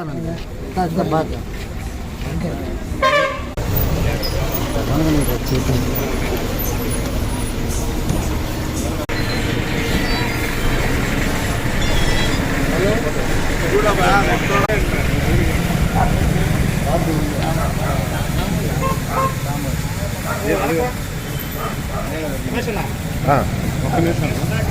பார்த்தானுங்க தான் பார்த்தேன் ஆ ஒக்க நிமிஷம்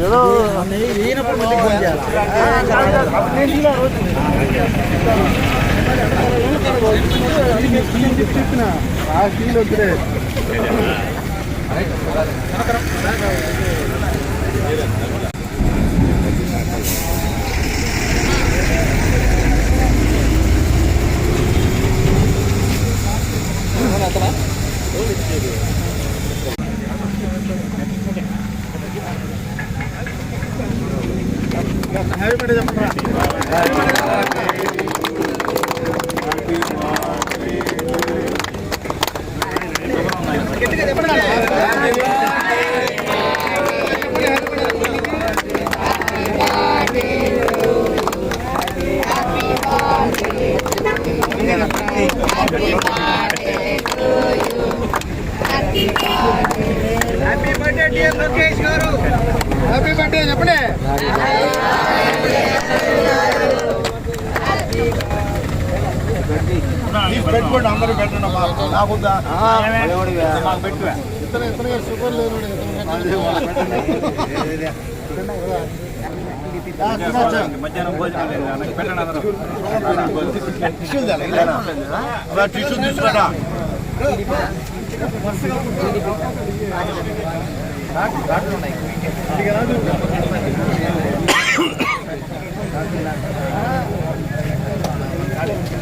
ఏదో చెప్పిన ఆ స్టీల్ వద్దులే హ్యాపీ 頭 Everybody, everybody. నాకుందా మాకు పెట్టువా ఇతను ఇతను షుగర్ మధ్యాహ్నం భోజనం పెట్టండి టిష్యూ తీసుకురా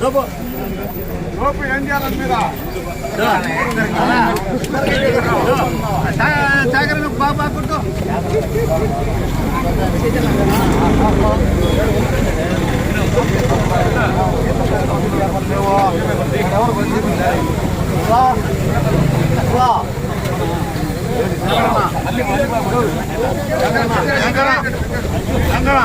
లోపు ఏం చేయాలని మీద సాగరకు బాబా కొట్టు అంగనా అంగనా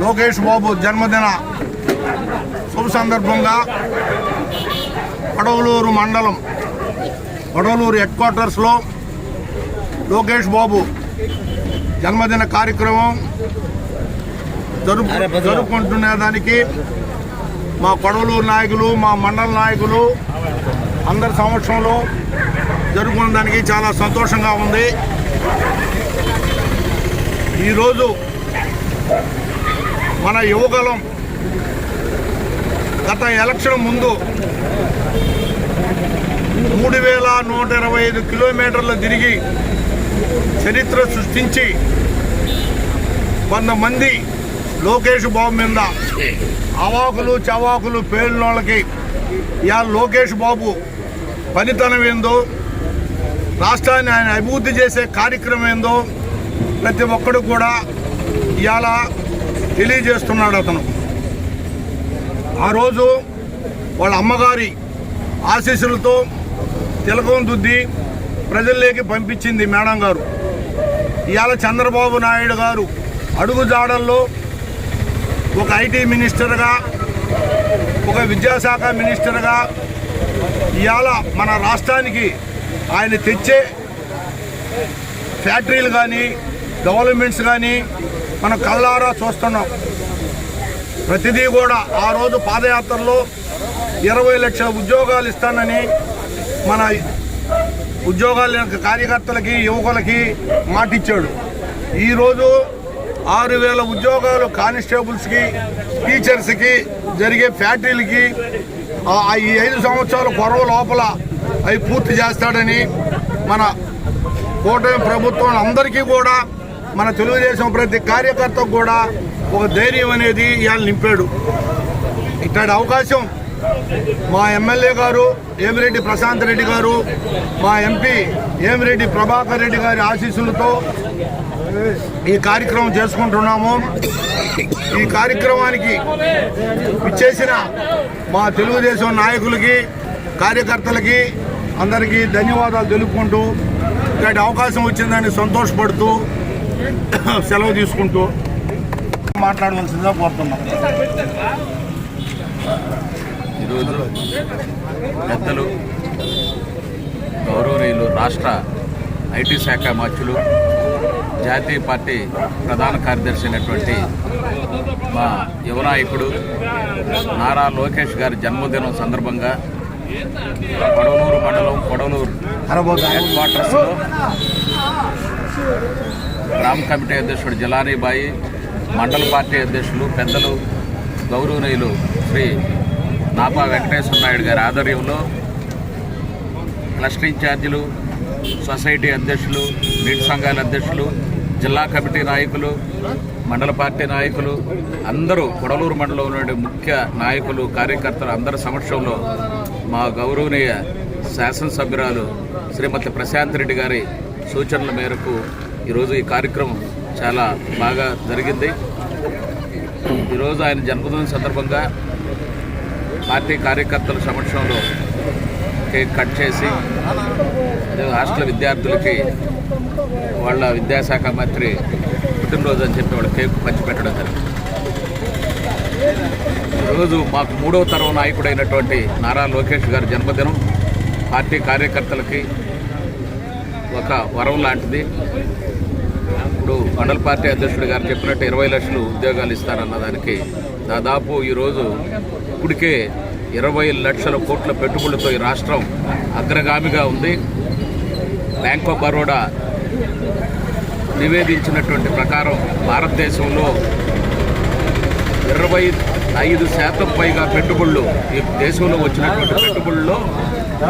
లోకేష్ బాబు జన్మదిన శుభ సందర్భంగా పడవలూరు మండలం పడవలూరు హెడ్ క్వార్టర్స్లో లోకేష్ బాబు జన్మదిన కార్యక్రమం జరుపు జరుపుకుంటున్న దానికి మా కొడవలూరు నాయకులు మా మండల నాయకులు అందరి సమక్షంలో జరుపుకున్న దానికి చాలా సంతోషంగా ఉంది. ఈరోజు మన యువకులం గత ఎలక్షన్ ముందు మూడు వేల నూట ఇరవై ఐదు కిలోమీటర్లు తిరిగి చరిత్ర సృష్టించి కొంతమంది లోకేష్ బాబు మీద అవాకులు చవాకులు పేలిన వాళ్ళకి ఇవాళ లోకేష్ బాబు పనితనం ఏందో రాష్ట్రాన్ని ఆయన అభివృద్ధి చేసే కార్యక్రమం ఏందో ప్రతి ఒక్కడు కూడా ఇవాళ తెలియజేస్తున్నాడు అతను. ఆ రోజు వాళ్ళ అమ్మగారి ఆశీస్సులతో తిలకం దుద్ది ప్రజల్లోకి పంపించింది మేడం గారు. ఇవాళ చంద్రబాబు నాయుడు గారు అడుగుజాడల్లో ఒక ఐటీ మినిస్టర్గా ఒక విద్యాశాఖ మినిస్టర్గా ఇవాళ మన రాష్ట్రానికి ఆయన తెచ్చే ఫ్యాక్టరీలు కానీ డెవలప్మెంట్స్ కానీ మనం కళ్ళారా చూస్తున్నాం. ప్రతిదీ కూడా ఆ రోజు పాదయాత్రలో ఇరవై లక్షల ఉద్యోగాలు ఇస్తానని మన ఉద్యోగాల కార్యకర్తలకి యువకులకి మాటిచ్చాడు. ఈరోజు ఆరు వేల ఉద్యోగాలు కానిస్టేబుల్స్కి టీచర్స్కి జరిగే ఫ్యాక్టరీలకి ఈ ఐదు సంవత్సరాల కొరవ లోపల అవి పూర్తి చేస్తాడని మన కూటమి ప్రభుత్వం అందరికీ కూడా మన తెలుగుదేశం ప్రతి కార్యకర్తకు కూడా ఒక ధైర్యం అనేది ఇవాళ నింపాడు. ఇట్లాంటి అవకాశం మా ఎమ్మెల్యే గారు ఏమిరెడ్డి ప్రశాంత్ రెడ్డి గారు మా ఎంపీ ఏమిరెడ్డి ప్రభాకర్ రెడ్డి గారి ఆశీస్సులతో ఈ కార్యక్రమం చేసుకుంటున్నాము. ఈ కార్యక్రమానికి ఇచ్చేసిన మా తెలుగుదేశం నాయకులకి కార్యకర్తలకి అందరికీ ధన్యవాదాలు తెలుపుకుంటూ ఇలాంటి అవకాశం వచ్చిందని సంతోషపడుతూ సెలవు తీసుకుంటూ మాట్లాడవలసిందిగా కోరుతున్నాం. ఈరోజు పెద్దలు గౌరవనీయులు రాష్ట్ర ఐటీ శాఖ మంత్రులు జాతీయ పార్టీ ప్రధాన కార్యదర్శి అయినటువంటి మా యువనాయకుడు నారా లోకేష్ గారి జన్మదినం సందర్భంగా కొడవలూరు మండలం కొడవలూరు హెడ్ క్వార్టర్స్లో గ్రామ కమిటీ అధ్యక్షుడు జలానీబాయి మండల పార్టీ అధ్యక్షులు పెద్దలు గౌరవనీయులు శ్రీ నాపా వెంకటేశ్వర నాయుడు గారి ఆధ్వర్యంలో క్లస్టర్ ఇన్ఛార్జీలు సొసైటీ అధ్యక్షులు నీటి సంఘాల అధ్యక్షులు జిల్లా కమిటీ నాయకులు మండల పార్టీ నాయకులు అందరూ కొడలూరు మండలంలోని ముఖ్య నాయకులు కార్యకర్తలు అందరి సమక్షంలో మా గౌరవనీయ శాసనసభ్యురాలు శ్రీమతి ప్రశాంత్ రెడ్డి గారి సూచనల మేరకు ఈరోజు ఈ కార్యక్రమం చాలా బాగా జరిగింది. ఈరోజు ఆయన జన్మదిన సందర్భంగా పార్టీ కార్యకర్తల సమక్షంలో కేక్ కట్ చేసి హాస్టల్ విద్యార్థులకి వాళ్ళ విద్యాశాఖ మంత్రి పుట్టినరోజు అని చెప్పి వాళ్ళ కేక్ పంచిపెట్టడం జరిగింది. ఈరోజు మాకు మూడవ తరం నాయకుడైనటువంటి నారా లోకేష్ గారి జన్మదినం. పార్టీ కార్యకర్తలకి ఒక వరం లాంటిది. ఇప్పుడు మండల పార్టీ అధ్యక్షుడు గారు చెప్పినట్టు ఇరవై లక్షలు ఉద్యోగాలు ఇస్తారన్న దానికి దాదాపు ఈరోజు ఇప్పటికే ఇరవై లక్షల కోట్ల పెట్టుబడులతో ఈ రాష్ట్రం అగ్రగామిగా ఉంది. బ్యాంక్ ఆఫ్ బరోడా నివేదించినటువంటి ప్రకారం భారతదేశంలో ఇరవై ఐదు శాతం పైగా పెట్టుబడులు ఈ దేశంలో వచ్చినటువంటి పెట్టుబడుల్లో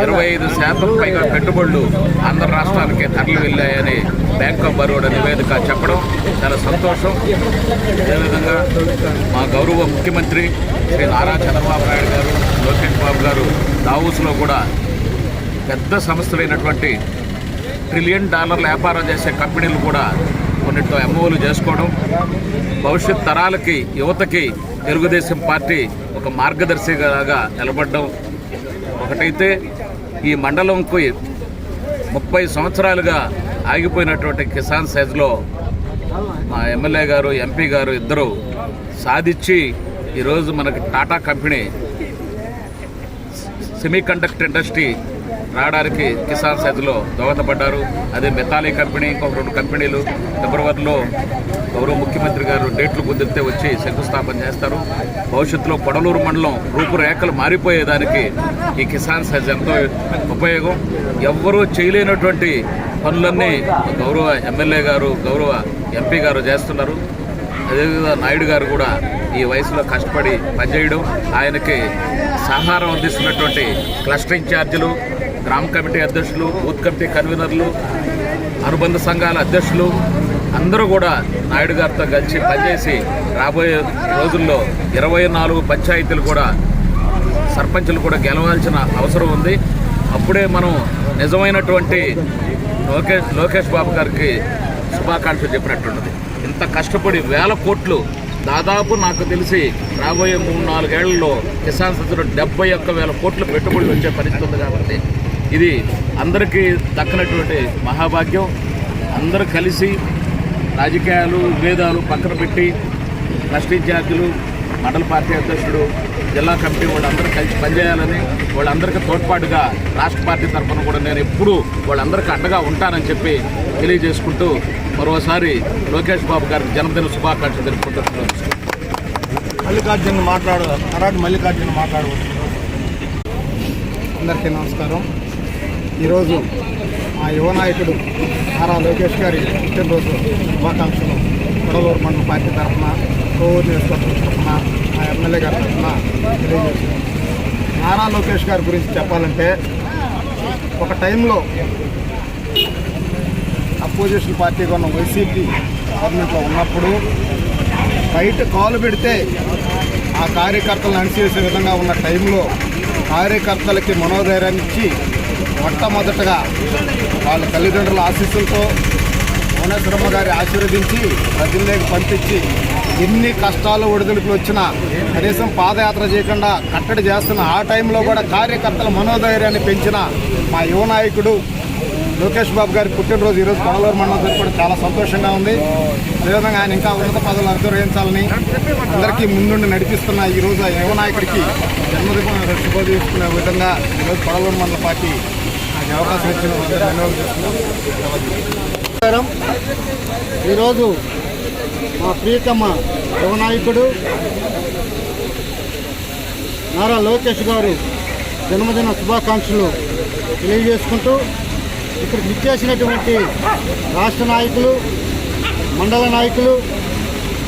ఇరవై ఐదు శాతం పైగా పెట్టుబడులు ఆంధ్ర రాష్ట్రాలకే తరలి వెళ్ళాయని బ్యాంక్ ఆఫ్ బరోడా నివేదిక చెప్పడం చాలా సంతోషం. అదేవిధంగా మా గౌరవ ముఖ్యమంత్రి శ్రీ నారా చంద్రబాబు నాయుడు గారు లోకేష్ బాబు గారు దావూస్లో కూడా పెద్ద సంస్థలైనటువంటి ట్రిలియన్ డాలర్ల వ్యాపారం చేసే కంపెనీలు కూడా కొన్నిటితో ఎంఓలు చేసుకోవడం భవిష్యత్ తరాలకి యువతకి తెలుగుదేశం పార్టీ ఒక మార్గదర్శిగా నిలబడడం ఒకటైతే ఈ మండలంకు ముప్పై సంవత్సరాలుగా ఆగిపోయినటువంటి కిసాన్ సైజ్లో మా ఎమ్మెల్యే గారు ఎంపీ గారు ఇద్దరు సాధించి ఈరోజు మనకి Tata company semiconductor industry రావడానికి కిసాన్ సైతులో దోహదపడ్డారు. అదే మెతాలీ కంపెనీ ఇంకొక రెండు కంపెనీలు ఫిబ్రవరిలో గౌరవ ముఖ్యమంత్రి గారు డేట్లు కుదిరితే వచ్చి శంకుస్థాపన చేస్తారు. భవిష్యత్తులో కొడలూరు మండలం రూపురేఖలు మారిపోయేదానికి ఈ కిసాన్ సెజ్ ఎంతో ఉపయోగం. ఎవ్వరూ చేయలేనటువంటి పనులన్నీ గౌరవ ఎమ్మెల్యే గారు గౌరవ ఎంపీ గారు చేస్తున్నారు. అదేవిధంగా నాయుడు గారు కూడా ఈ వయసులో కష్టపడి పనిచేయడం ఆయనకి సహారం అందిస్తున్నటువంటి క్లస్టర్ ఇన్ఛార్జీలు గ్రామ కమిటీ అధ్యక్షులు బూత్ కమిటీ కన్వీనర్లు అనుబంధ సంఘాల అధ్యక్షులు అందరూ కూడా నాయుడు గారితో కలిసి పనిచేసి రాబోయే రోజుల్లో ఇరవై నాలుగు పంచాయతీలు కూడా సర్పంచులు కూడా గెలవాల్సిన అవసరం ఉంది. అప్పుడే మనం నిజమైనటువంటి లోకేష్ లోకేష్ బాబు గారికి శుభాకాంక్షలు చెప్పినట్టున్నది ఇంత కష్టపడి వేల కోట్లు దాదాపు నాకు తెలిసి రాబోయే మూడు నాలుగేళ్ళలో కిసాన్ సత్తులో డెబ్బై ఒక్క వేల కోట్లు పెట్టుబడులు వచ్చే పరిస్థితి ఉంది కాబట్టి ఇది అందరికీ దక్కనటువంటి మహాభాగ్యం. అందరూ కలిసి రాజకీయాలు విభేదాలు పక్కన పెట్టి ట్రస్ట్ ఇన్ఛార్జీలు మండల పార్టీ అధ్యక్షుడు జిల్లా కమిటీ వాళ్ళందరూ కలిసి పనిచేయాలని వాళ్ళందరికీ తోడ్పాటుగా రాష్ట్ర పార్టీ తరఫున కూడా నేను ఎప్పుడూ వాళ్ళందరికీ అండగా ఉంటానని చెప్పి తెలియజేసుకుంటూ మరోసారి లోకేష్ బాబు గారికి జన్మదిన శుభాకాంక్షలు తెలుపుకుంటున్నాను. మల్లికార్జున మాట్లాడు కరాటి మల్లికార్జున మాట్లాడవచ్చు అందరికీ నమస్కారం. ఈరోజు మా యువ నాయకుడు నారా లోకేష్ గారి పుట్టినరోజు శుభాకాంక్షలు. కొడలూరు మండల పార్టీ తరఫున కోవూరు నియోజకవర్గం తరఫున మా ఎమ్మెల్యే గారి తరఫున తెలియజేస్తున్నాం. నారా లోకేష్ గారి గురించి చెప్పాలంటే ఒక టైంలో అపోజిషన్ పార్టీగా ఉన్న వైసీపీ గవర్నమెంట్లో ఉన్నప్పుడు బయట కాలు పెడితే ఆ కార్యకర్తలను అణిచేసే విధంగా ఉన్న టైంలో కార్యకర్తలకి మనోధైర్యాన్ని ఇచ్చి మొట్టమొదటగా వాళ్ళ తల్లిదండ్రుల ఆశీస్సులతో భువనేశ్వరమ్మ గారి ఆశీర్వదించి ప్రజల్లోకి పంపించి ఎన్ని కష్టాలు ఒడిదుడుకులు వచ్చినా కనీసం పాదయాత్ర చేయకుండా కట్టడి చేస్తున్న ఆ టైంలో కూడా కార్యకర్తల మనోధైర్యాన్ని పెంచిన మా యువ నాయకుడు లోకేష్ బాబు గారి పుట్టినరోజు ఈరోజు కొడలూరు మండలం జరుపుకోవడం చాలా సంతోషంగా ఉంది. అదేవిధంగా ఆయన ఇంకా ఉన్నత పదవులు అధిరోహించాలని అందరికీ ముందుండి నడిపిస్తున్న ఈ రోజు ఆ యువ నాయకుడికి జన్మదిన శుభ తీసుకునే విధంగా ఈరోజు కొడలూరు మండల పార్టీ నాకు అవకాశం ఇచ్చిన ధన్యవాదాలు చేస్తున్నాం ఈరోజు మా ప్రియతమ యువ నాయకుడు నారా లోకేష్ గారు జన్మదిన శుభాకాంక్షలు తెలియజేసుకుంటూ ఇక్కడ ఇచ్చేసినటువంటి రాష్ట్ర నాయకులు మండల నాయకులు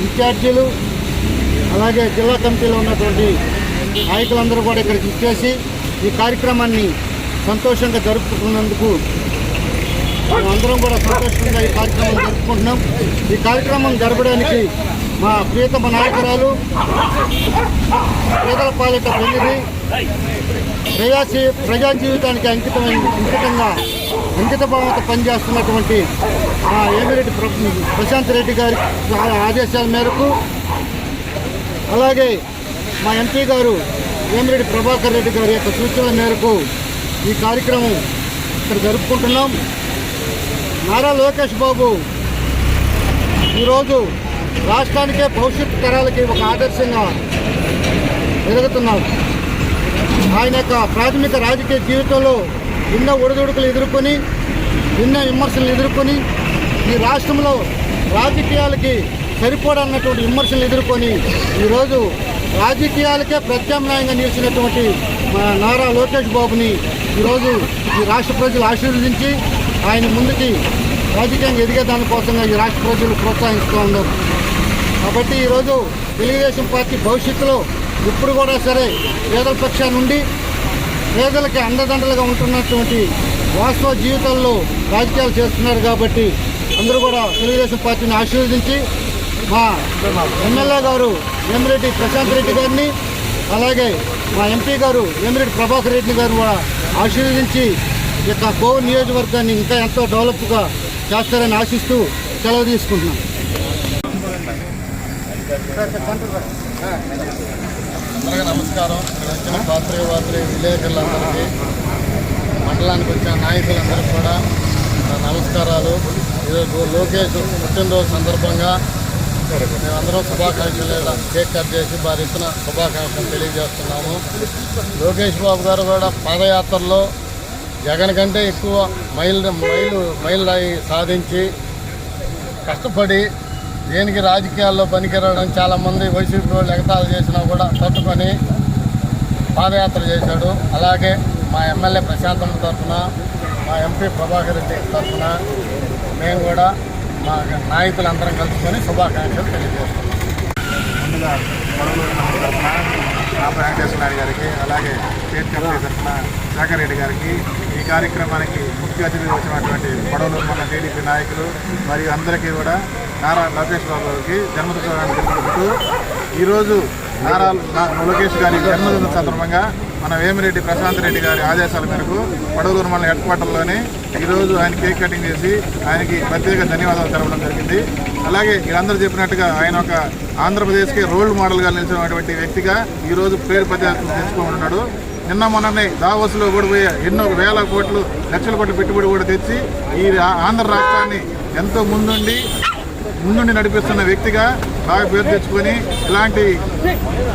ఇన్ఛార్జీలు అలాగే జిల్లా కమిటీలో ఉన్నటువంటి నాయకులందరూ కూడా ఇక్కడికి ఇచ్చేసి ఈ కార్యక్రమాన్ని సంతోషంగా జరుపుకున్నందుకు అందరం కూడా సంతోషంగా ఈ కార్యక్రమం జరుపుకుంటున్నాం. ఈ కార్యక్రమం జరపడానికి మా ప్రియతమ నాయకురాలు పేదల పాలిట పెళ్ళిది ప్రజా జీవితానికి అంకితమైన అంకితంగా అంకిత భావంతో పనిచేస్తున్నటువంటి మా ఏమిరెడ్డి ప్రశాంత్ రెడ్డి గారి ఆదేశాల మేరకు అలాగే మా ఎంపీ గారు వేమిరెడ్డి ప్రభాకర్ రెడ్డి గారి యొక్క సూచనల మేరకు ఈ కార్యక్రమం ఇక్కడ జరుపుకుంటున్నాం. నారా లోకేష్ బాబు ఈరోజు రాష్ట్రానికే భవిష్యత్ తరాలకి ఒక ఆదర్శంగా ఎదుగుతున్నారు. ఆయన యొక్క ప్రాథమిక రాజకీయ జీవితంలో ఎన్నో ఒడిదుడుకులు ఎదుర్కొని ఎన్నో విమర్శలు ఎదుర్కొని ఈ రాష్ట్రంలో రాజకీయాలకి సరిపోడన్నటువంటి విమర్శలు ఎదుర్కొని ఈరోజు రాజకీయాలకే ప్రత్యామ్నాయంగా నిలిచినటువంటి మా నారా లోకేష్ బాబుని ఈరోజు ఈ రాష్ట్ర ప్రజలు ఆశీర్వదించి ఆయన ముందుకి రాజకీయంగా ఎదిగే దానికోసంగా ఈ రాష్ట్ర ప్రజలు ప్రోత్సహిస్తూ ఉన్నారు. కాబట్టి ఈరోజు తెలుగుదేశం పార్టీ భవిష్యత్తులో ఇప్పుడు కూడా సరే పేదల పక్షాన్ని నుండి పేదలకి అండదండలుగా ఉంటున్నటువంటి వాస్తవ జీవితాల్లో రాజకీయాలు చేస్తున్నారు కాబట్టి అందరూ కూడా తెలుగుదేశం పార్టీని ఆశీర్వదించి మా ఎమ్మెల్యే గారు ఎమ్మెరెడ్డి ప్రశాంత్ రెడ్డి గారిని అలాగే మా ఎంపీ గారు వేమిరెడ్డి ప్రభాకర్ రెడ్డి గారు కూడా ఆశీర్వదించి ఈ యొక్క కోవిడ్ నియోజకవర్గాన్ని ఇంకా ఎంతో డెవలప్గా చేస్తారని ఆశిస్తూ సెలవు తీసుకుంటున్నాం. అందరికీ నమస్కారం. ఇక్కడ వచ్చిన పాత్రిక పాత్రి విలేకరులందరికీ మండలానికి వచ్చిన నాయకులందరికీ కూడా నమస్కారాలు. ఈరోజు లోకేష్ పుట్టినరోజు సందర్భంగా మేమందరం శుభాకాంక్షలు కేక్ కట్ చేసి వారి ఇచ్చిన శుభాకాంక్షలు తెలియజేస్తున్నాము. లోకేష్ బాబు గారు కూడా పాదయాత్రలో జగన్ కంటే ఎక్కువ మైల్ మైలు మైల్ రాయి సాధించి కష్టపడి దేనికి రాజకీయాల్లో పనికిరావడం చాలామంది వైసీపీ వాళ్ళు ఎగతాలు చేసినా కూడా తట్టుకొని పాదయాత్ర చేశాడు. అలాగే మా ఎమ్మెల్యే ప్రశాంతం తరఫున మా ఎంపీ ప్రభాకర్ రెడ్డి తరఫున మేము కూడా మా నాయకులందరం కలుసుకొని శుభాకాంక్షలు తెలియజేస్తున్నాం. ముందుగా రామ వెంకటేశ్వర నాయుడు గారికి అలాగే స్టేట్ కమిటీ తరఫున శేఖర్ రెడ్డి గారికి ఈ కార్యక్రమానికి ముఖ్య అతిథిగా వచ్చినటువంటి కొడవలూరు మన టీడీపీ నాయకులు మరియు అందరికీ కూడా నారా లోకేష్ బాబు గారికి జన్మదినోత్సవాన్ని తెలుపుకుంటూ ఈరోజు నారా లోకేష్ గారి జన్మదిన సందర్భంగా మన వేమిరెడ్డి ప్రశాంత్ రెడ్డి గారి ఆదేశాల మేరకు కొడవలూరు మండల హెడ్ క్వార్టర్లోనే ఈరోజు ఆయన కేక్ కటింగ్ చేసి ఆయనకి ప్రత్యేక ధన్యవాదాలు తెలపడం జరిగింది. అలాగే వీరందరూ చెప్పినట్టుగా ఆయన ఒక ఆంధ్రప్రదేశ్కి రోల్ మోడల్గా నిలిచినటువంటి వ్యక్తిగా ఈరోజు పేరు ప్రత్యేకత తెచ్చుకుంటున్నాడు నిన్న మొన్ననే దావోస్లో కూడా ఎన్నో వేల కోట్లు లక్షల కోట్ల పెట్టుబడి కూడా తెచ్చి ఈ ఆంధ్ర రాష్ట్రాన్ని ఎంతో ముందుండి ముందుండి నడిపిస్తున్న వ్యక్తిగా బాగా పేరు తెచ్చుకొని ఇలాంటి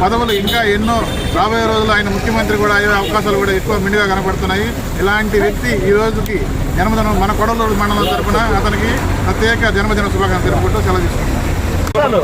పదవులు ఇంకా ఎన్నో రాబోయే రోజుల్లో ఆయన ముఖ్యమంత్రి కూడా అయ్యే అవకాశాలు కూడా ఎక్కువ మిండిగా కనపడుతున్నాయి. ఇలాంటి వ్యక్తి ఈ రోజుకి జన్మదినం మన కొడలూరు మండలం తరపున అతనికి ప్రత్యేక జన్మదిన శుభాకాంక్షలు తెలుపుకుంటూ సెలవు తీసుకుంటాను